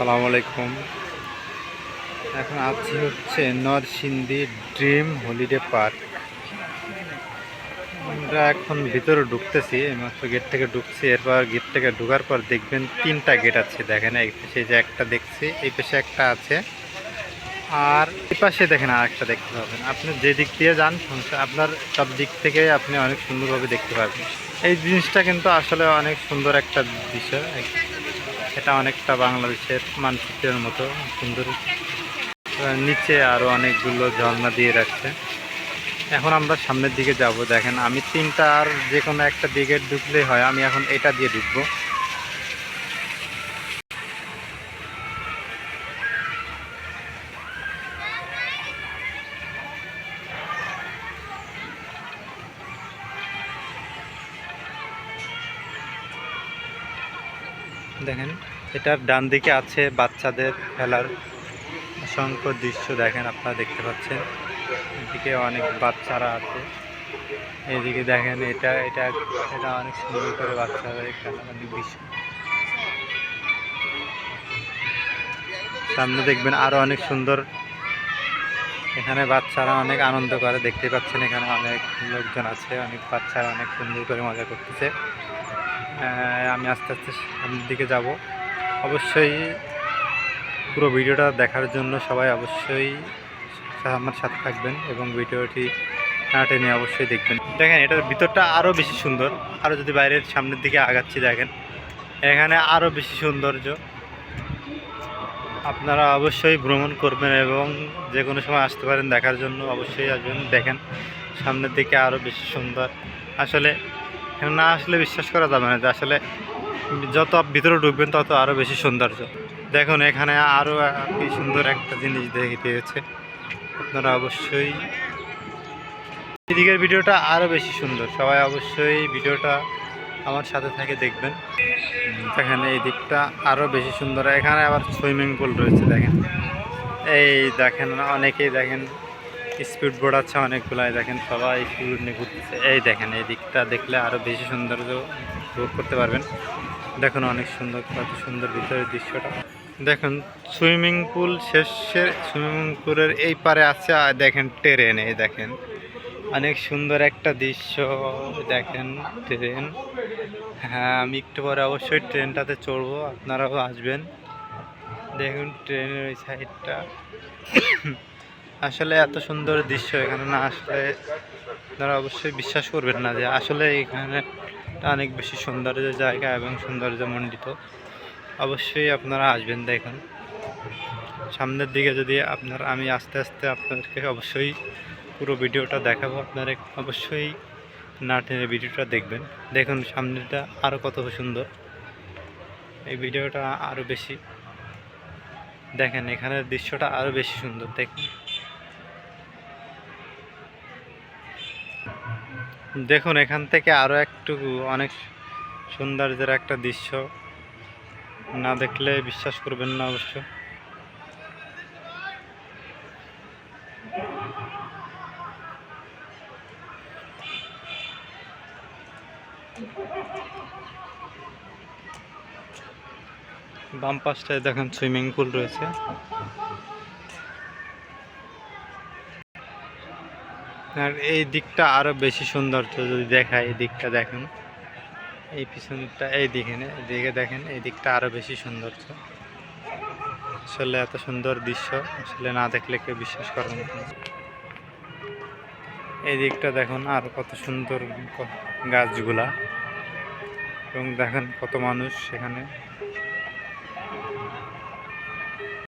আসসালামু আলাইকুম। এখন আছি হচ্ছে নরসিংদী ড্রিম হলিডে পার্ক। আমরা এখন ভিতরে ঢুকতেছি মাত্র গেট থেকে ঢুকছি, এরপর গেট থেকে ঢোকার পর দেখবেন তিনটা গেট আছে, দেখেন এই পাশে যে একটা দেখছি, এই পাশে একটা আছে। আর এই পাশে দেখেন আর একটা দেখতে পাবেন। আপনি যে দিক দিয়ে যান আপনার সব দিক থেকে আপনি অনেক সুন্দরভাবে দেখতে পাবেন এই জিনিসটা কিন্তু আসলে অনেক সুন্দর একটা বিষয়। এটা অনেকটা বাংলাদেশের মানচিত্রের মতো, সুন্দর। নিচে আরও অনেকগুলো ঝর্ণা দিয়ে রাখছে। এখন আমরা সামনের দিকে যাব, দেখেন। আমি তিনটা আর যে কোনো একটা দিকে ঢুকলেই হয়, আমি এখন এটা দিয়ে ঢুকবো। দেখেন, এটার ডান দিকে আছে বাচ্চাদের খেলার অসংখ্য দৃশ্য দেখেন আপনারা দেখতে পাচ্ছেন। এদিকে অনেক বাচ্চারা আছে। এদিকে দেখেন, এটা এটা এটা অনেক সুন্দর করে বাচ্চারা খেলার অনেক দৃশ্য। সামনে দেখবেন আরও অনেক সুন্দর। এখানে বাচ্চারা অনেক আনন্দ করে, দেখতে পাচ্ছেন এখানে অনেক লোকজন আছে, অনেক বাচ্চারা অনেক সুন্দর করে মজা করতেছে। আমি আস্তে আস্তে সামনের দিকে যাব। অবশ্যই পুরো ভিডিওটা দেখার জন্য সবাই অবশ্যই আমার সাথে থাকবেন এবং ভিডিওটি না টেনে অবশ্যই দেখবেন। দেখেন, এটার ভিতরটা আরও বেশি সুন্দর। আরও যদি বাইরের সামনের দিকে আগাচ্ছি, দেখেন, এখানে আরও বেশি সৌন্দর্য। আপনারা অবশ্যই ভ্রমণ করবেন এবং যে কোনো সময় আসতে পারেন দেখার জন্য। অবশ্যই আসবেন, দেখেন, সামনের দিকে আরও বেশি সুন্দর। আসলে না আসলে বিশ্বাস করা যাবে না যে আসলে যত ভিতরে ঢুকবেন তত আরও বেশি সৌন্দর্য। দেখুন, এখানে আরও কি সুন্দর একটা জিনিস দেখতে হয়েছে। আপনারা অবশ্যই এদিকের ভিডিওটা আরও বেশি সুন্দর। সবাই অবশ্যই ভিডিওটা আমার সাথে থেকে দেখবেন। দেখেন, এই দিকটা আরও বেশি সুন্দর। এখানে আবার সুইমিং পুল রয়েছে, দেখেন। এই দেখেন, অনেকেই দেখেন স্পিড বোর্ড আছে অনেকগুলাই, দেখেন সবাই স্পিড নিয়ে ঘুরতেছে। এই দেখেন, এই দিকটা দেখলে আরও বেশি সৌন্দর্য উপভোগ করতে পারবেন। দেখুন অনেক সুন্দর, কত সুন্দর ভিতরের দৃশ্যটা। দেখুন, সুইমিং পুল শেষের সুইমিং পুলের এই পারে আছে দেখেন ট্রেন, এই দেখেন। অনেক সুন্দর একটা দৃশ্য, দেখেন ট্রেন। হ্যাঁ আমি একটু পরে অবশ্যই ট্রেনটাতে চড়বো, আপনারাও আসবেন। দেখুন, ট্রেনের ওই সাইডটা। আসলে এত সুন্দর দৃশ্য এখানে না আসলে আপনারা অবশ্যই বিশ্বাস করবেন না যে আসলে এখানে অনেক বেশি সৌন্দর্য জায়গা এবং সৌন্দর্যমণ্ডিত অবশ্যই আপনারা আসবেন দেখুন। সামনের দিকে যদি আপনার, আমি আস্তে আস্তে আপনাদেরকে অবশ্যই পুরো ভিডিওটা দেখাবো। আপনারা অবশ্যই না টেনে ভিডিওটা দেখবেন। দেখুন সামনেটা আরও কত সুন্দর। এই ভিডিওটা আরও বেশি। দেখেন এখানের দৃশ্যটা আরও বেশি সুন্দর। দেখুন। দেখুন, এখান থেকে আরও একটু অনেক সৌন্দর্যের একটা দৃশ্য। না দেখলে বিশ্বাস করবেন না অবশ্য। বাম পাশটায় দেখেন সুইমিং পুল রয়েছে। আর এই দিকটা আরও বেশি সৌন্দর্য যদি দেখায় এই দিকটা দেখেন। এই পিছনটা এই দিকে না, এই দিকে দেখেন এই দিকটা আরও বেশি সৌন্দর্য। আসলে এত সুন্দর দৃশ্য আসলে না দেখলে কেউ বিশ্বাস করবে না। এই দিকটা দেখুন আর কত সুন্দর গাছগুলা। এবং দেখেন কত মানুষ সেখানে।